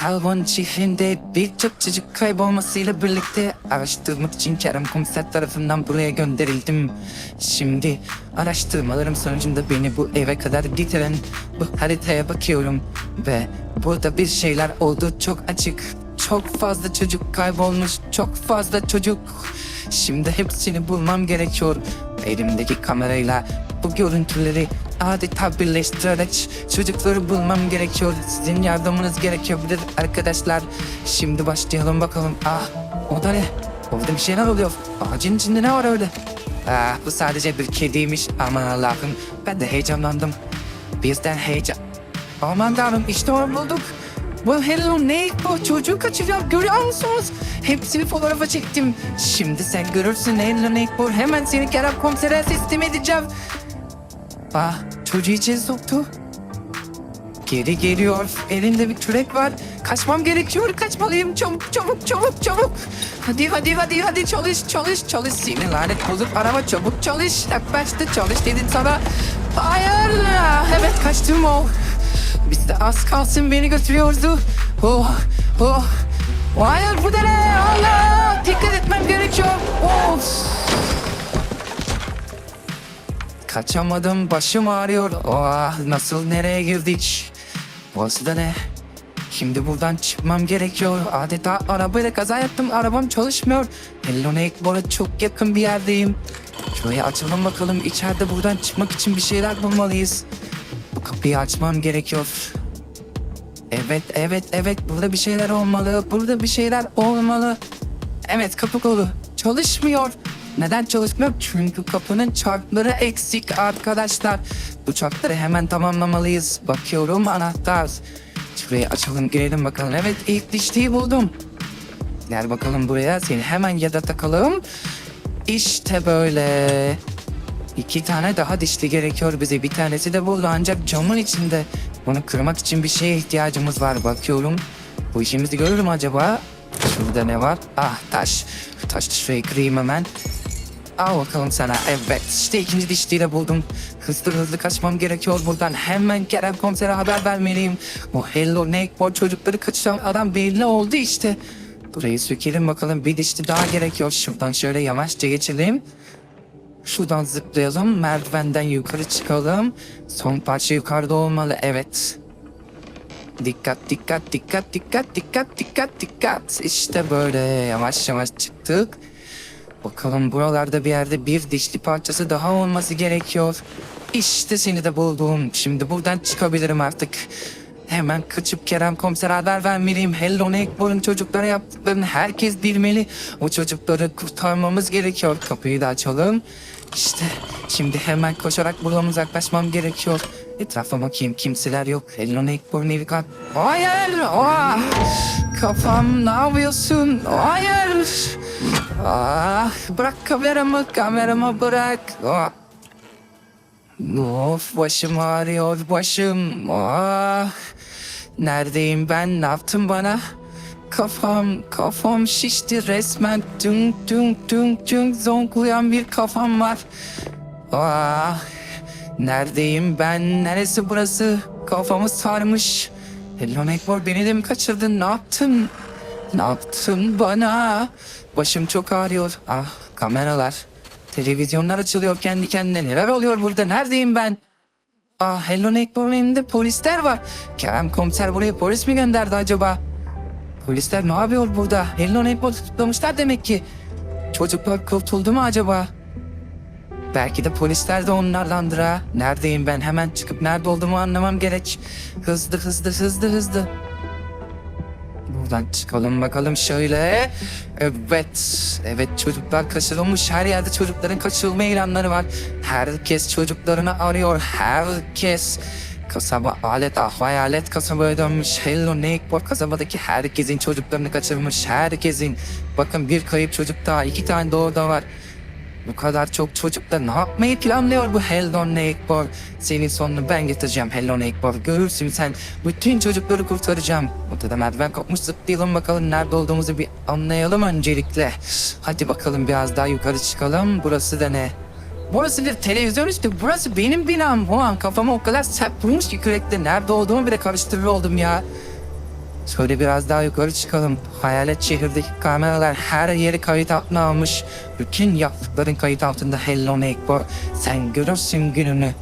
Kalbon şehrinde birçok çocuk kaybolmasıyla birlikte araştırmak için Kerem Komiser tarafından buraya gönderildim. Şimdi araştırmalarım sonucunda beni bu eve kadar getiren bu haritaya bakıyorum ve burada bir şeyler oldu çok açık. Çok fazla çocuk kaybolmuş, çok fazla çocuk. Şimdi hepsini bulmam gerekiyor. Elimdeki kamerayla bu görüntüleri adeta birleştirerek çocukları bulmam gerekiyor. Sizin yardımınız gerekebilir arkadaşlar. Şimdi başlayalım bakalım. Ah o da ne? Orada bir şeyler oluyor. Ağacın içinde ne var öyle? Ah bu sadece bir kediymiş. Aman Allah'ım ben de heyecanlandım. Bizden heyecan. Aman tanrım işte onu bulduk. Bu hello ne bu çocuğu kaçırıyor görüyor musunuz? Hepsini fotoğrafa çektim. Şimdi sen görürsün hello ne bu hemen seni Kerem komisere teslim edeceğim. Ah çocuğu içeri soktu. Geri geliyor. Elinde bir kürek var. Kaçmam gerekiyor. Kaçmalıyım. Çabuk çabuk çabuk çabuk. Hadi hadi hadi hadi çalış çalış çalış. Seni lanet bozuk araba çabuk çalış. Yaklaştı çalış dedim sana. Hayır. Evet kaçtım o. Biz de az kalsın beni götürüyordu. Oh oh. Hayır bu da ne? Allah. Dikkat etmem gerekiyor. Kaçamadım başım ağrıyor. Oh, nasıl nereye girdik? Burası da ne? Şimdi buradan çıkmam gerekiyor. Adeta arabayla kaza yaptım. Arabam çalışmıyor. Hello Bora çok yakın bir yerdeyim. Şuraya açalım bakalım. İçeride buradan çıkmak için bir şeyler bulmalıyız. Bu kapıyı açmam gerekiyor. Evet, evet, evet. Burada bir şeyler olmalı. Burada bir şeyler olmalı. Evet, kapı kolu. Çalışmıyor. Neden çalışmıyor? Çünkü kapının çarkları eksik arkadaşlar. Bu çarkları hemen tamamlamalıyız. Bakıyorum anahtar. Şurayı açalım girelim bakalım. Evet ilk dişliği buldum. Gel bakalım buraya. Seni hemen yada takalım. İşte böyle. İki tane daha dişli gerekiyor bize. Bir tanesi de burada ancak camın içinde. Bunu kırmak için bir şeye ihtiyacımız var. Bakıyorum. Bu işimizi görür mü acaba? Şurada ne var? Ah taş. Taş şurayı kırayım hemen. Al bakalım sana. Evet işte ikinci dişliği de buldum. Hızlı hızlı kaçmam gerekiyor buradan. Hemen Kerem komisere haber vermeliyim. O Hello Neighbor çocukları kaçıran adam belli oldu işte. Burayı sökelim bakalım. Bir dişli daha gerekiyor. Şuradan şöyle yavaşça geçelim. Şuradan zıplayalım. Merdivenden yukarı çıkalım. Son parça yukarıda olmalı. Evet. Dikkat dikkat dikkat dikkat dikkat dikkat dikkat. İşte böyle yavaş yavaş çıktık. Bakalım buralarda bir yerde bir dişli parçası daha olması gerekiyor. İşte seni de buldum. Şimdi buradan çıkabilirim artık. Hemen kaçıp Kerem komiser haber vermeliyim. Hello Neighbor'ın çocuklara yaptıklarını herkes bilmeli. O çocukları kurtarmamız gerekiyor. Kapıyı da açalım. İşte şimdi hemen koşarak buradan uzaklaşmam gerekiyor. Etrafa bakayım kimseler yok. Hello Neighbor'ın evi kat. Hayır! Ah! Kafam ne yapıyorsun? Hayır! Ah, bırak kameramı, kameramı bırak. Ah. Of başım ağrıyor başım. Ah. Neredeyim ben? Ne yaptın bana? Kafam, kafam şişti resmen. Dünk dünk dünk dünk zonklayan bir kafam var. Ah. Neredeyim ben? Neresi burası? Kafamı sarmış. Hello Nekbor beni de mi kaçırdın? Ne yaptın? Ne yaptın bana? Başım çok ağrıyor. Ah kameralar. Televizyonlar açılıyor kendi kendine. Neler oluyor burada? Neredeyim ben? Ah Hello elinde polisler var. Kerem komiser buraya polis mi gönderdi acaba? Polisler ne yapıyor burada? Hello Nekbor tutuklamışlar demek ki. Çocuklar kurtuldu mu acaba? Belki de polisler de onlardandır ha. Neredeyim ben? Hemen çıkıp nerede olduğumu anlamam gerek. Hızlı hızlı hızlı hızlı. Buradan çıkalım bakalım şöyle. Evet, evet çocuklar kaçırılmış. Her yerde çocukların kaçırılma ilanları var. Herkes çocuklarını arıyor. Herkes. Kasaba alet ah hayalet kasabaya dönmüş. Hello Neighbor kasabadaki herkesin çocuklarını kaçırmış. Herkesin. Bakın bir kayıp çocuk daha. iki tane de orada var. Bu kadar çok çocukla ne yapmayı planlıyor bu Hello Neighbor? Senin sonunu ben getireceğim Hello Neighbor. Görürsün sen. Bütün çocukları kurtaracağım. Ortada merdiven kopmuş zıplayalım bakalım nerede olduğumuzu bir anlayalım öncelikle. Hadi bakalım biraz daha yukarı çıkalım. Burası da ne? Burası bir televizyon üstü. Burası benim binam. O an kafama o kadar sert vurmuş ki kürekle nerede olduğumu bile karıştırır oldum ya. Şöyle biraz daha yukarı çıkalım. Hayalet şehirdeki kameralar her yeri kayıt altına almış. Bütün yaptıkların kayıt altında Hello Neighbor. Sen görürsün gününü.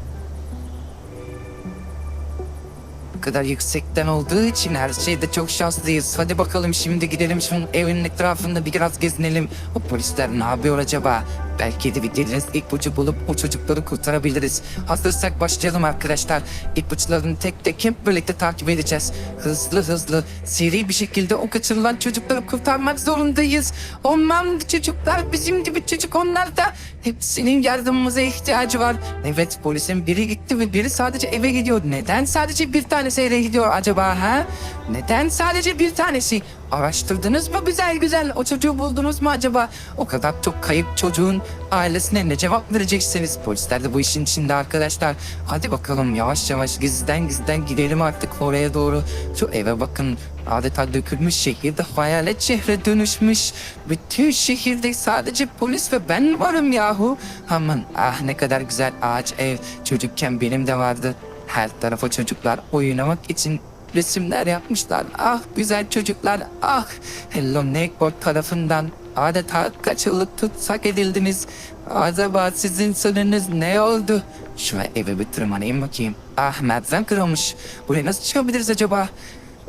Bu kadar yüksekten olduğu için her şeyde çok şanslıyız. Hadi bakalım şimdi gidelim şunun evinin etrafında biraz gezinelim. O polisler ne yapıyor acaba? Belki de bildiğiniz ipucu bulup o çocukları kurtarabiliriz. Hazırsak başlayalım arkadaşlar. İpuçlarını tek tek hep birlikte takip edeceğiz. Hızlı hızlı, seri bir şekilde o kaçırılan çocukları kurtarmak zorundayız. Onlar çocuklar bizim gibi çocuk onlar da. Hepsinin yardımımıza ihtiyacı var. Evet polisin biri gitti ve biri sadece eve gidiyor. Neden sadece bir tanesi eve gidiyor acaba ha? Neden sadece bir tanesi? Araştırdınız mı güzel güzel? O çocuğu buldunuz mu acaba? O kadar çok kayıp çocuğun ailesine ne cevap vereceksiniz? Polisler de bu işin içinde arkadaşlar. Hadi bakalım yavaş yavaş gizliden gizliden gidelim artık oraya doğru. Şu eve bakın. Adeta dökülmüş şehirde hayalet şehre dönüşmüş. Bütün şehirde sadece polis ve ben varım yahu. Aman ah ne kadar güzel ağaç ev. Çocukken benim de vardı. Her tarafa çocuklar oynamak için resimler yapmışlar. Ah güzel çocuklar ah. Hello Neighbor tarafından adeta kaçılık tutsak edildiniz. Acaba sizin sınırınız ne oldu? Şu eve bir tırmanayım bakayım. Ah merdiven kırılmış. Buraya nasıl çıkabiliriz acaba?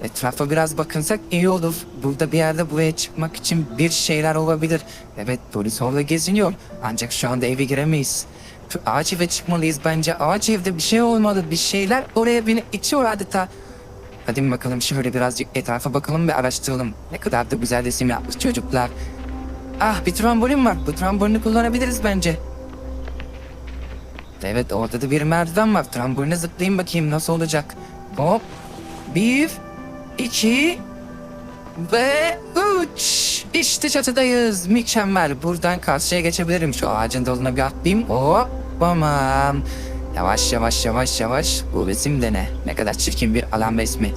Etrafa biraz bakınsak iyi olur. Burada bir yerde buraya çıkmak için bir şeyler olabilir. Evet polis orada geziniyor. Ancak şu anda eve giremeyiz. Şu ağaç eve çıkmalıyız bence. Ağaç evde bir şey olmalı. Bir şeyler oraya beni içiyor adeta. Hadi bakalım şöyle birazcık etrafa bakalım ve araştıralım. Ne kadar da güzel resim yapmış çocuklar. Ah bir trambolin var. Bu trambolini kullanabiliriz bence. Evet orada da bir merdiven var. Tramboline zıplayayım bakayım nasıl olacak. Hop. Bir, iki ve üç. İşte çatıdayız. Mükemmel. Buradan karşıya geçebilirim. Şu ağacın dalına bir atlayayım. Hop. Tamam. Yavaş yavaş yavaş yavaş. Bu resim de ne? Ne kadar çirkin bir alan resmi.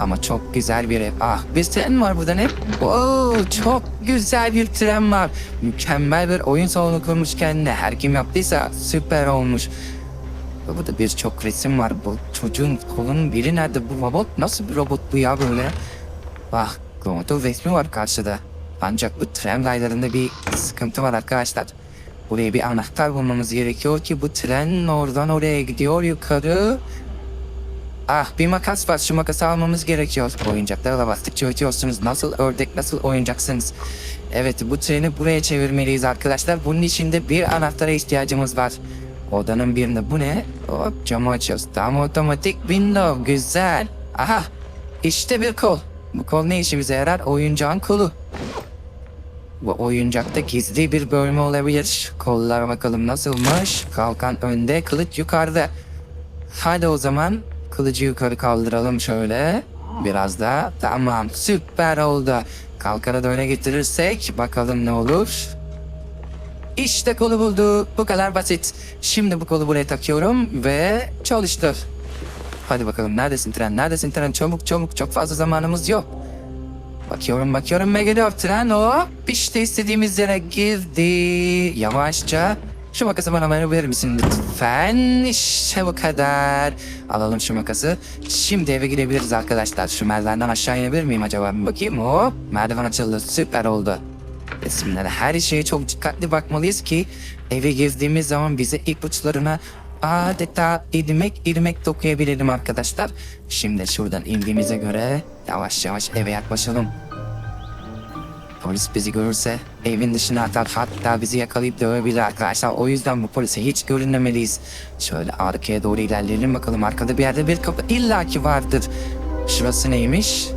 Ama çok güzel bir ev. Ah bir tren var burada ne? Oo, çok güzel bir tren var. Mükemmel bir oyun salonu kurmuş kendine. Her kim yaptıysa süper olmuş. Ve Burada birçok resim var. Bu çocuğun kolunun biri nerede? Bu robot nasıl bir robot bu ya böyle? Bak Komodo resmi var karşıda. Ancak bu tren raylarında bir sıkıntı var arkadaşlar. Buraya bir anahtar bulmamız gerekiyor ki bu tren oradan oraya gidiyor yukarı. Ah bir makas var şu makası almamız gerekiyor. Oyuncaklara bastıkça ötüyorsunuz. Nasıl ördek nasıl oyuncaksınız? Evet bu treni buraya çevirmeliyiz arkadaşlar. Bunun için de bir anahtara ihtiyacımız var. Odanın birinde bu ne? Hop camı açıyoruz. Tam otomatik window güzel. Aha işte bir kol. Bu kol ne işimize yarar? Oyuncağın kolu. Bu oyuncakta gizli bir bölme olabilir. Kollara bakalım nasılmış? Kalkan önde, kılıç yukarıda. Hadi o zaman kılıcı yukarı kaldıralım şöyle. Biraz daha. Tamam süper oldu. Kalkanı da öne getirirsek bakalım ne olur. İşte kolu bulduk. Bu kadar basit. Şimdi bu kolu buraya takıyorum ve çalıştır. Hadi bakalım neredesin tren? Neredesin tren? Çabuk çabuk çok fazla zamanımız yok. Bakıyorum bakıyorum ve geliyor tren hop işte istediğimiz yere girdi. Yavaşça şu makası bana verir misin lütfen? İşte bu kadar. Alalım şu makası. Şimdi eve gidebiliriz arkadaşlar. Şu merdivenden aşağı inebilir miyim acaba? Bakayım hop. Merdiven açıldı süper oldu. Resimlere her şeye çok dikkatli bakmalıyız ki eve girdiğimiz zaman bize ipuçlarına adeta ilmek ilmek dokuyabilelim arkadaşlar. Şimdi şuradan indiğimize göre yavaş yavaş eve yaklaşalım. Polis bizi görürse evin dışına atar hatta bizi yakalayıp dövebilir arkadaşlar. O yüzden bu polise hiç görünmemeliyiz. Şöyle arkaya doğru ilerleyelim bakalım. Arkada bir yerde bir kapı illaki vardır. Şurası neymiş?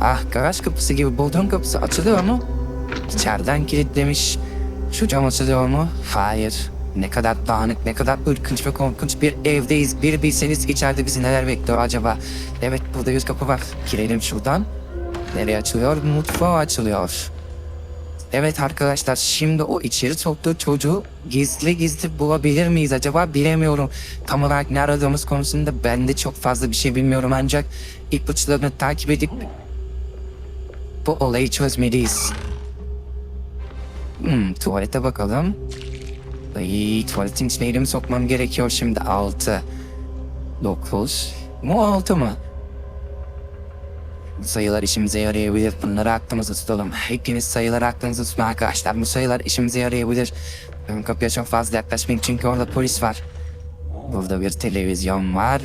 Ah garaj kapısı gibi bodrum kapısı açılıyor mu? İçeriden kilitlemiş. Şu cam açılıyor mu? Hayır. Ne kadar dağınık, ne kadar ürkünç ve korkunç bir evdeyiz. Bir bilseniz içeride bizi neler bekliyor acaba? Evet burada yüz kapı var. Girelim şuradan. Nereye açılıyor? Mutfağa açılıyor. Evet arkadaşlar şimdi o içeri soktuğu çocuğu gizli gizli bulabilir miyiz acaba bilemiyorum. Tam olarak ne aradığımız konusunda ben de çok fazla bir şey bilmiyorum ancak ipuçlarını takip edip bu olayı çözmeliyiz. Hmm, tuvalete bakalım. Ay, tuvaletin içine elimi sokmam gerekiyor şimdi. Altı. Dokuz. Mu altı mı? Sayılar işimize yarayabilir. Bunları aklımızda tutalım. Hepiniz sayıları aklınızda tutun arkadaşlar. Bu sayılar işimize yarayabilir. Ön kapıya çok fazla yaklaşmayın çünkü orada polis var. Burada bir televizyon var.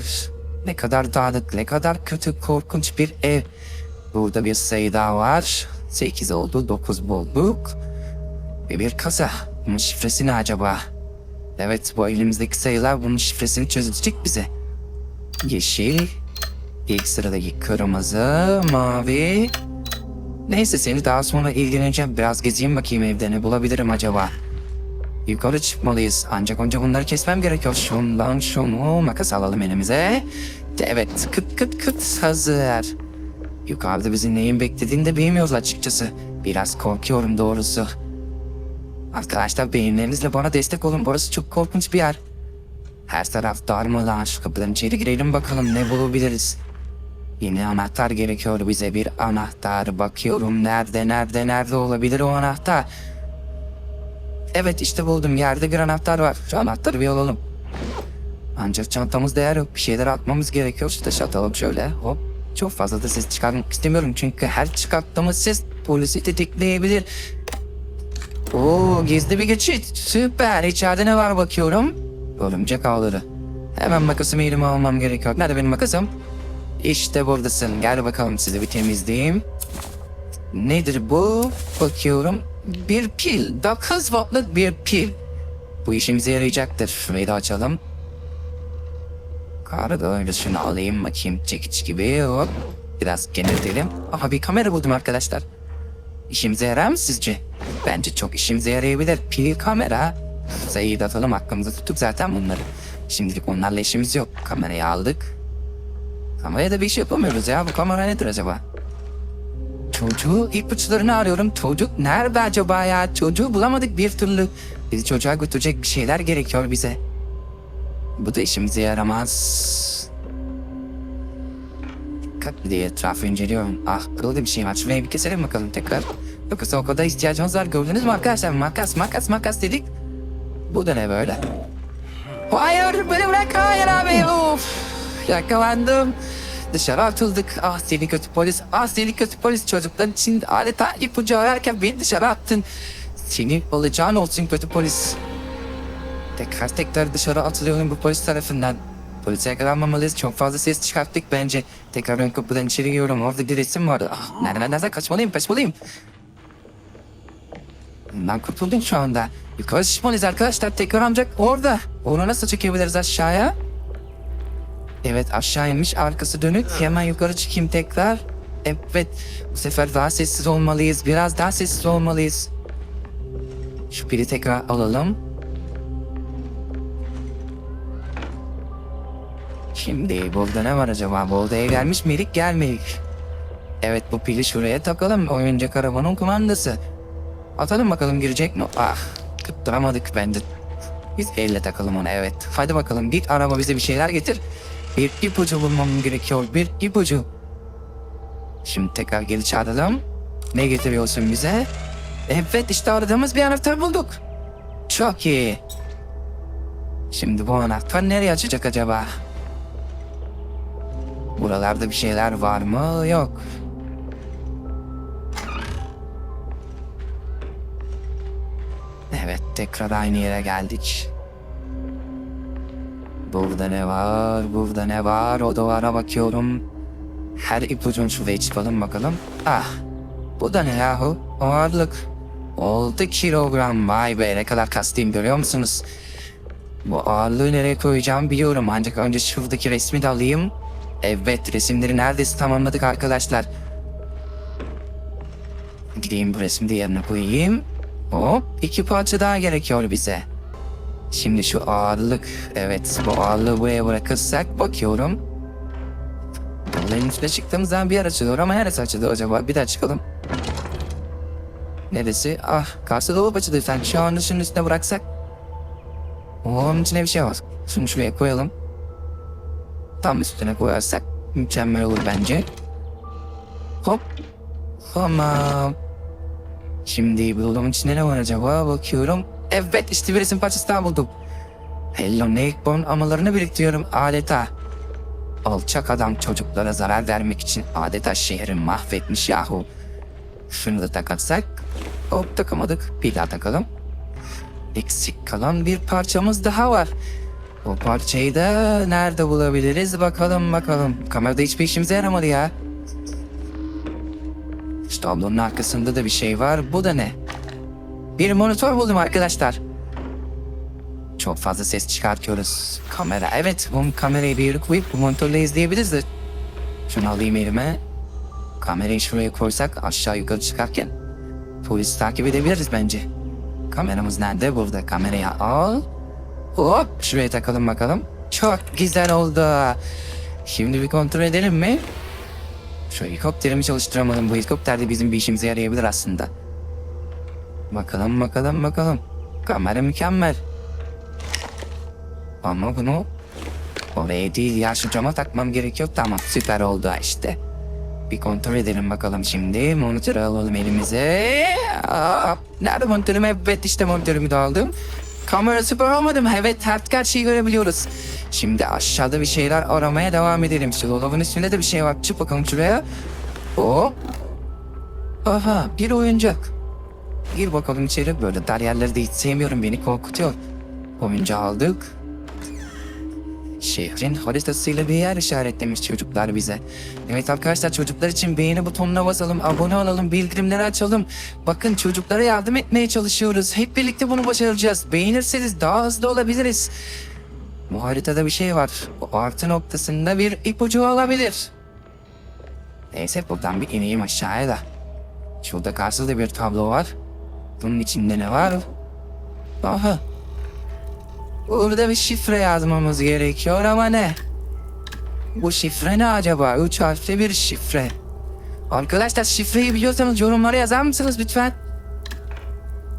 Ne kadar dağınık, ne kadar kötü, korkunç bir ev. Burada bir sayı daha var. 8 oldu, 9 bulduk. Ve bir kasa. Bunun şifresi ne acaba? Evet, bu elimizdeki sayılar bunun şifresini çözecek bize. Yeşil, ilk sıradaki kırmızı, mavi. Neyse seni daha sonra ilgileneceğim. Biraz gezeyim bakayım evde ne bulabilirim acaba. Yukarı çıkmalıyız. Ancak önce bunları kesmem gerekiyor. Şundan şunu makas alalım elimize. Evet kıt kıt kıt hazır. Yukarıda bizi neyin beklediğini de bilmiyoruz açıkçası. Biraz korkuyorum doğrusu. Arkadaşlar beğenilerinizle bana destek olun. Burası çok korkunç bir yer. Her taraf darmalar. Kapıdan içeri girelim bakalım ne bulabiliriz. Yine anahtar gerekiyor bize bir anahtar. Bakıyorum nerede nerede nerede olabilir o anahtar. Evet işte buldum. Yerde bir anahtar var. Şu anahtarı bir alalım. Ancak çantamızda yer yok. Bir şeyler atmamız gerekiyor. Şu taşı atalım şöyle. Hop. Çok fazla da ses çıkarmak istemiyorum. Çünkü her çıkarttığımız ses polisi tetikleyebilir. Oo gizli bir geçit. Süper. İçeride ne var bakıyorum. Örümcek ağları. Hemen makasımı elime almam gerekiyor. Nerede benim makasım? İşte buradasın. Gel bakalım sizi bir temizleyeyim. Nedir bu? Bakıyorum. Bir pil. 9 wattlık bir pil. Bu işimize yarayacaktır. Şurayı da açalım. Karı da öyle şunu alayım bakayım çekiç gibi hop. Biraz geneltelim. Aha bir kamera buldum arkadaşlar. İşimize yarar mı sizce? Bence çok işimize yarayabilir. Pil kamera. Sayıyı atalım aklımızda tuttuk zaten bunları. Şimdilik onlarla işimiz yok. Kamerayı aldık. Kameraya da bir iş yapamıyoruz ya. Bu kamera nedir acaba? Çocuğu ipuçlarını arıyorum. Çocuk nerede acaba ya? Çocuğu bulamadık bir türlü. Bizi çocuğa götürecek bir şeyler gerekiyor bize. Bu da işimize yaramaz. Dikkatli diye etrafı inceliyorum. Ah kırıldı bir şey var. Şuraya bir keselim bakalım tekrar. Yoksa o kadar ihtiyacımız var. Gördünüz mü arkadaşlar? Makas makas makas dedik. Bu da ne böyle? Hayır beni bırak hayır abi. Of. Yakalandım. Dışarı atıldık. Ah seni kötü polis. Ah seni kötü polis. Çocukların için adeta ipucu ararken beni dışarı attın. Senin olacağın olsun kötü polis. Tekrar tekrar dışarı atılıyorum bu polis tarafından. Polise yakalanmamalıyız. Çok fazla ses çıkarttık bence. Tekrar ön kapıdan içeri giriyorum. Orada bir resim vardı. Ah, nereden nereden kaçmalıyım kaçmalıyım. Ben kurtuldum şu anda. Yukarı çıkmalıyız arkadaşlar. Tekrar ancak orada. Onu nasıl çekebiliriz aşağıya? Evet aşağı inmiş arkası dönük. Hemen yukarı çıkayım tekrar. Evet bu sefer daha sessiz olmalıyız. Biraz daha sessiz olmalıyız. Şu pili tekrar alalım. Şimdi burada ne var acaba? Bu odaya gelmiş miydik gelmedik. Evet bu pili şuraya takalım. Oyuncak arabanın kumandası. Atalım bakalım girecek mi? Ah tutturamadık bence. Biz elle takalım onu evet. Hadi bakalım git araba bize bir şeyler getir. Bir ipucu bulmam gerekiyor. Bir ipucu. Şimdi tekrar geri çağıralım. Ne getiriyorsun bize? Evet işte aradığımız bir anahtar bulduk. Çok iyi. Şimdi bu anahtar nereye açacak acaba? Buralarda bir şeyler var mı? Yok. Tekrar aynı yere geldik. Burada ne var? Burada ne var? O duvara bakıyorum. Her ipucun şuraya çıkalım bakalım. Ah. Bu da ne yahu? Ağırlık. 6 kilogram. Vay be ne kadar kastayım görüyor musunuz? Bu ağırlığı nereye koyacağım biliyorum. Ancak önce şuradaki resmi de alayım. Evet resimleri neredeyse tamamladık arkadaşlar. Gideyim bu resmi de yerine koyayım. Hop iki parça daha gerekiyor bize. Şimdi şu ağırlık, evet bu ağırlığı buraya bırakırsak bakıyorum. Bunların üstüne çıktığımız zaman bir yer açılıyor ama neresi açılıyor acaba? Bir daha çıkalım. Neresi? Ah karşı dolap açılıyor. Sen şu anda şunun üstüne bıraksak. Onun içine bir şey var. Şunu şuraya koyalım. Tam üstüne koyarsak mükemmel olur bence. Hop. Tamam. Şimdi bu dolabın içinde ne var acaba? Bakıyorum. Evet işte bir resim parçası daha buldum. Hello Neckbone amalarını biriktiriyorum adeta. Alçak adam çocuklara zarar vermek için adeta şehri mahvetmiş yahu. Şunu da takatsak. Hop takamadık. Bir daha takalım. Eksik kalan bir parçamız daha var. O parçayı da nerede bulabiliriz bakalım bakalım. Kamerada hiçbir işimize yaramadı ya. Tablonun arkasında da bir şey var. Bu da ne? Bir monitör buldum arkadaşlar. Çok fazla ses çıkartıyoruz. Kamera evet bu kamerayı bir yere koyup bu monitörle izleyebiliriz de. Şunu alayım elime. Kamerayı şuraya koysak aşağı yukarı çıkarken polis takip edebiliriz bence. Kameramız nerede? Burada. Kamerayı al. Hop şuraya takalım bakalım. Çok güzel oldu. Şimdi bir kontrol edelim mi? Şu helikopterimi çalıştıramadım. Bu helikopter de bizim bir işimize yarayabilir aslında. Bakalım bakalım bakalım. Kamera mükemmel. Ama bunu oraya değil ya şu cama takmam gerekiyor. Tamam süper oldu işte. Bir kontrol edelim bakalım şimdi. Monitörü alalım elimize. Aa, nerede monitörüm? Evet işte monitörümü de aldım. Kamera süper olmadı mı? Evet her şeyi görebiliyoruz. Şimdi aşağıda bir şeyler aramaya devam edelim. Şu dolabın üstünde de bir şey var. Çık bakalım şuraya. O. Aha bir oyuncak. Gir bakalım içeri. Böyle dar yerleri de hiç sevmiyorum. Beni korkutuyor. Oyuncağı aldık. Şehrin haritasıyla bir yer işaretlemiş çocuklar bize. Evet arkadaşlar çocuklar için beğeni butonuna basalım, abone olalım, bildirimleri açalım. Bakın çocuklara yardım etmeye çalışıyoruz. Hep birlikte bunu başaracağız. Beğenirseniz daha hızlı olabiliriz. Bu haritada bir şey var. O artı noktasında bir ipucu olabilir. Neyse buradan bir ineyim aşağıya da. Şurada karşıda bir tablo var. Bunun içinde ne var? Aha. Burada bir şifre yazmamız gerekiyor ama ne? Bu şifre ne acaba? Üç harfli bir şifre. Arkadaşlar şifreyi biliyorsanız yorumlara yazar mısınız lütfen?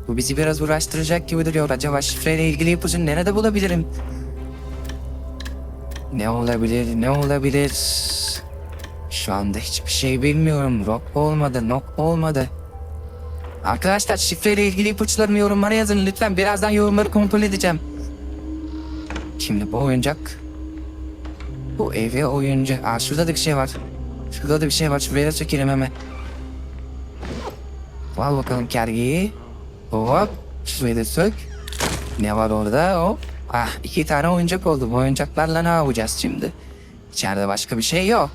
Bu bizi biraz uğraştıracak gibi duruyor. Acaba şifreyle ilgili ipucunu nerede bulabilirim? Ne olabilir, ne olabilir? Şu anda hiçbir şey bilmiyorum. Rock olmadı, nok olmadı. Arkadaşlar şifreyle ilgili ipuçlarını yorumlara yazın lütfen. Birazdan yorumları kontrol edeceğim. Şimdi bu oyuncak. Bu eve oyuncak. Aa şurada da bir şey var. Şurada da bir şey var. Şuraya da çekelim hemen. Al bakalım kergeyi. Hop. Şurayı da sök. Ne var orada? Hop. Ah iki tane oyuncak oldu. Bu oyuncaklarla ne yapacağız şimdi? İçeride başka bir şey yok.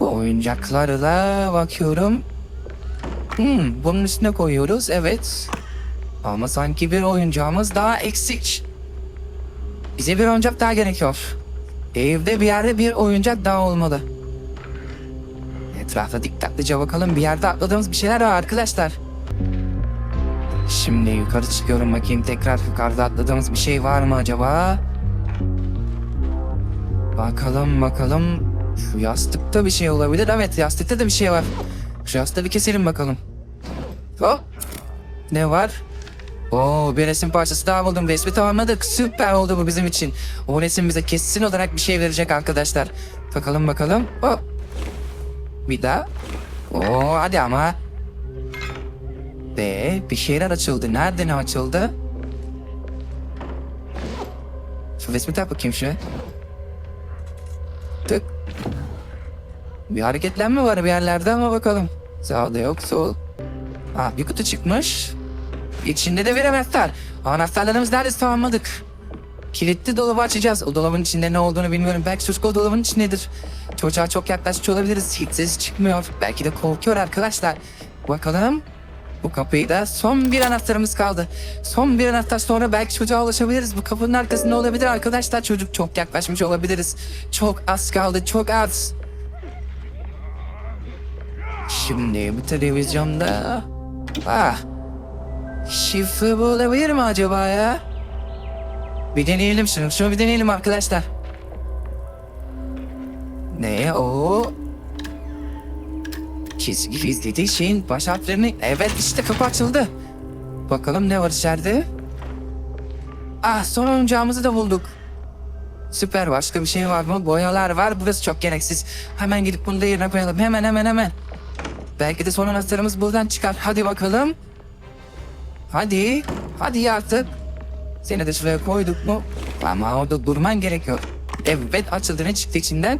Bu oyuncaklarla bakıyorum. Hmm, bunun üstüne koyuyoruz. Evet. Ama sanki bir oyuncağımız daha eksik. Bize bir oyuncak daha gerekiyor. Evde bir yerde bir oyuncak daha olmalı. Etrafta dikkatlice bakalım. Bir yerde atladığımız bir şeyler var arkadaşlar. Şimdi yukarı çıkıyorum bakayım tekrar yukarıda atladığımız bir şey var mı acaba? Bakalım bakalım. Şu yastıkta bir şey olabilir. Evet yastıkta da bir şey var. Şu yastığı bir keselim bakalım. Hop. Ne var? Oo bir resim parçası daha buldum. Resmi tamamladık. Süper oldu bu bizim için. O resim bize kesin olarak bir şey verecek arkadaşlar. Bakalım bakalım. Hop. Bir daha. Oo hadi ama. Ve bir şeyler açıldı. Nerede ne açıldı? Şu resmi tak bakayım şuraya. Tık. Bir hareketlenme var bir yerlerde ama bakalım. Sağda yok sol. Ha bir kutu çıkmış. İçinde de bir anahtar. Anahtarlarımız neredeyse tamamladık. Kilitli dolabı açacağız. O dolabın içinde ne olduğunu bilmiyorum. Belki çocuk dolabın içindedir. Çocuğa çok yaklaşmış olabiliriz. Hiç sesi çıkmıyor. Belki de korkuyor arkadaşlar. Bakalım. Bu kapıyı da son bir anahtarımız kaldı. Son bir anahtar sonra belki çocuğa ulaşabiliriz. Bu kapının arkasında olabilir arkadaşlar. Çocuk çok yaklaşmış olabiliriz. Çok az kaldı. Çok az. Şimdi bu televizyonda... Ah. Şifre bu olabilir mi acaba ya? Bir deneyelim şunu. Şunu bir deneyelim arkadaşlar. Ne o? Çizgi izlediği şeyin baş harflerini... Evet işte kapı açıldı. Bakalım ne var içeride? Ah son oyuncağımızı da bulduk. Süper başka bir şey var mı? Boyalar var. Burası çok gereksiz. Hemen gidip bunu da yerine koyalım. Hemen hemen hemen. Belki de son anahtarımız buradan çıkar. Hadi bakalım. Hadi. Hadi artık. Seni de şuraya koyduk mu? Ama orada durman gerekiyor. Evet açıldı ne çıktı içinden?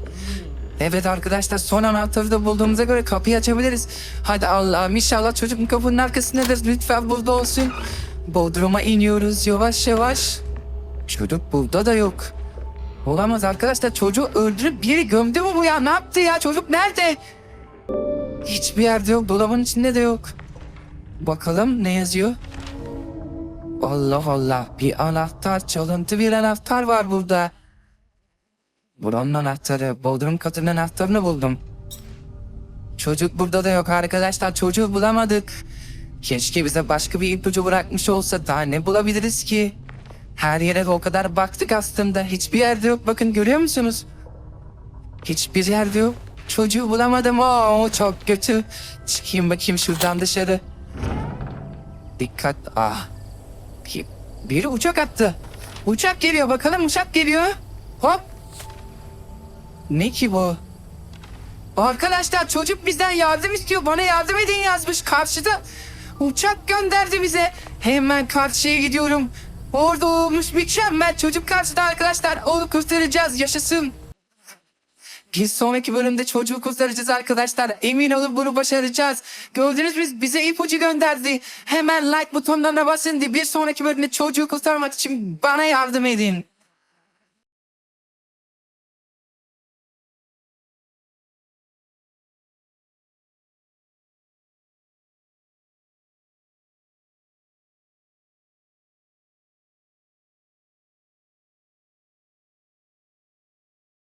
Evet arkadaşlar son anahtarı da bulduğumuza göre kapıyı açabiliriz. Hadi Allah'ım inşallah çocuk kapının arkasındadır. Lütfen burada olsun. Bodrum'a iniyoruz yavaş yavaş. Çocuk burada da yok. Olamaz arkadaşlar çocuğu öldürüp biri gömdü mü bu ya? Ne yaptı ya? Çocuk nerede? Hiçbir yerde yok. Dolabın içinde de yok. Bakalım ne yazıyor? Allah Allah. Bir anahtar, çalıntı bir anahtar var burada. Buranın anahtarı, Bodrum katının anahtarını buldum. Çocuk burada da yok arkadaşlar. Çocuğu bulamadık. Keşke bize başka bir ipucu bırakmış olsa daha ne bulabiliriz ki? Her yere o kadar baktık aslında. Hiçbir yerde yok. Bakın görüyor musunuz? Hiçbir yerde yok. Çocuğu bulamadım. Oo, çok kötü. Çıkayım bakayım şuradan dışarı. Dikkat. Ah. Bir- Biri uçak attı. Uçak geliyor. Bakalım uçak geliyor. Hop. Ne ki bu? Arkadaşlar çocuk bizden yardım istiyor. Bana yardım edin yazmış. Karşıda uçak gönderdi bize. Hemen karşıya gidiyorum. Orada olmuş mükemmel çocuk karşıda arkadaşlar. Onu kurtaracağız. Yaşasın. Bir sonraki bölümde çocuğu kurtaracağız arkadaşlar. Emin olun bunu başaracağız. Gördünüz mü bize ipucu gönderdi. Hemen like butonlarına basın diye bir sonraki bölümde çocuğu kurtarmak için bana yardım edin.